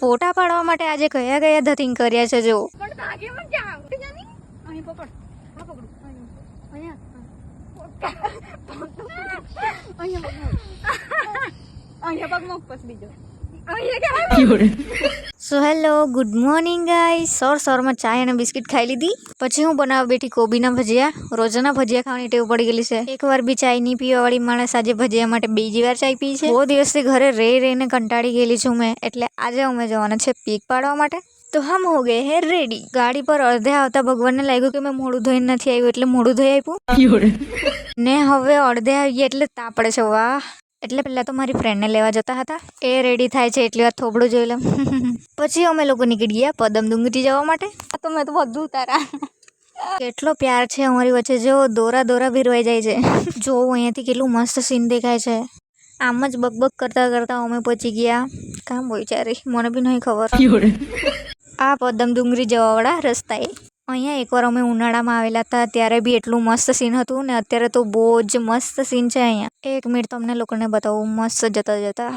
ફોટા પાડવા માટે આજે કયા કયા ધતિંગ કર્યા છે જો? અહીંયા. પગ મૂક પછી બીજો. અહીંયા સો હેલો ગુડ મોર્નિંગ ગાય સોર સોરમાં ચાય અને બિસ્કિટ ખાઈ લીધી. પછી હું બનાવવા બેઠી કોબીના ભજીયા. રોજાના ભજીયા ખાવાની ટેવ પડી ગયેલી છે. એકવાર બી ચાય નહીં પીવા વાળી માણસ આજે ભજીયા માટે બીજી વાર ચાય પી છે. બહુ દિવસથી ઘરે રહી રહીને કંટાળી ગયેલી છું મેં. એટલે આજે અમે જવાના છે પીક પાડવા માટે. તો હમ હો ગયે હે રેડી ગાડી પર અડધે આવતા ભગવાનને લાગ્યું કે મેં મોડું ધોઈને નથી આવ્યું એટલે મોડું ધોઈ આપ્યું. ને હવે અડધે આવી ગયા એટલે તાપડે છે વાહ. એટલે પહેલાં તો મારી ફ્રેન્ડને લેવા જતા હતા. એ રેડી થાય છે એટલી વાર થોબડું જોઈ લઉં. પછી અમે લોકો નીકળી ગયા પદમ ડુંગરી જવા માટે. તો મેં તો બધું તારા કેટલો પ્યાર છે અમારી વચ્ચે. જો દોરા દોરા ભીરવાઈ જાય છે. જો અહીંયાથી કેટલું મસ્ત સીન દેખાય છે. આમ જ બકબક કરતાં કરતાં અમે પહોંચી ગયા. કામ વિચારી મને બી નહીં ખબર. આ પદમ ડુંગરી જવાવાળા રસ્તાએ. અહીંયા એકવાર અમે ઉનાળામાં આવેલા હતા, ત્યારે બી એટલું મસ્ત સીન હતું ને અત્યારે તો બહુ જ મસ્ત સીન છે અહીંયા. એક મિનિટ તમને લોકોને બતાવું, મસ્ત જતા જતા.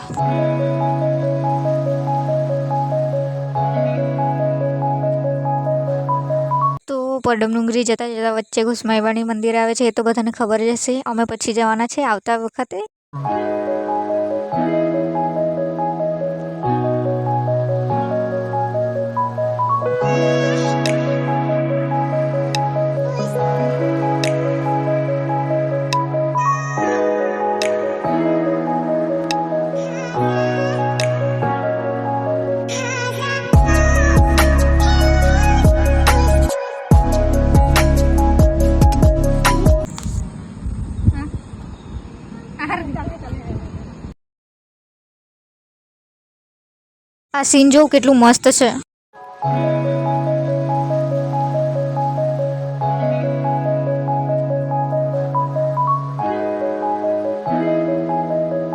તો પડમ ડુંગરી જતા જતા વચ્ચે ઘુસમાઈવાણી મંદિર આવે છે, એ તો બધાને ખબર જ હશે. અમે પછી જવાના છે આવતા વખતે. આ સીન જોવું કેટલું મસ્ત છે.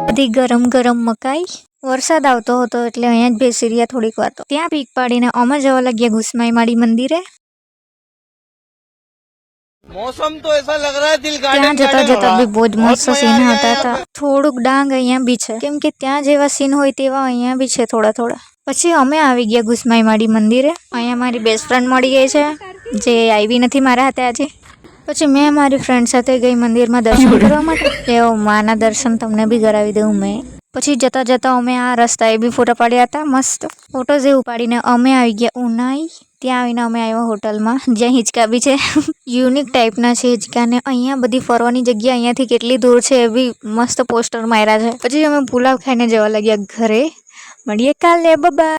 બધી ગરમ ગરમ મકાઈ. વરસાદ આવતો હતો એટલે અહીંયા જ બેસી રહ્યા થોડીક વાર ત્યાં પીક પાડીને અમે જવા લાગ્યા ઘુસમાઈ માડી મંદિરે. મોસમ તો એસા લગ રહા દિલ ગાર્ડન ત્યાં જતા જતા બી બહુ જ મસ્ત સીન હતા હતા થોડુંક ડાંગ અહીંયા બી છે. કેમ કે ત્યાં જેવા સીન હોય તેવા અહીંયા બી છે થોડા થોડા. પછી અમે આવી ગયા ગુસમાઈ માડી મંદિરે. અહીંયા મારી બેસ્ટ ફ્રેન્ડ મળી ગઈ છે જે આવી નથી મારા હાથે આજે. પછી મેં મારી ફ્રેન્ડ સાથે ગઈ મંદિરમાં દર્શન કરવા માટે. તેઓ માના દર્શન તમને બી કરાવી દઉં મેં. પછી જતા જતા અમે આ રસ્તાએ બી ફોટા પાડ્યા હતા, મસ્ત ફોટોઝ એવું પાડીને અમે આવી ગયા ઉનાઈ. ત્યાં આવીને અમે આવ્યા હોટલમાં. જ્યાં હિંચકા બી છે. યુનિક ટાઈપના છે હિંચકાને અહીંયા બધી ફરવાની જગ્યા અહીંયાથી કેટલી દૂર છે એ બી મસ્ત પોસ્ટર માર્યા છે. પછી અમે પુલાવ ખાઈને જવા લાગ્યા ઘરે. મળીએ કાલે બાય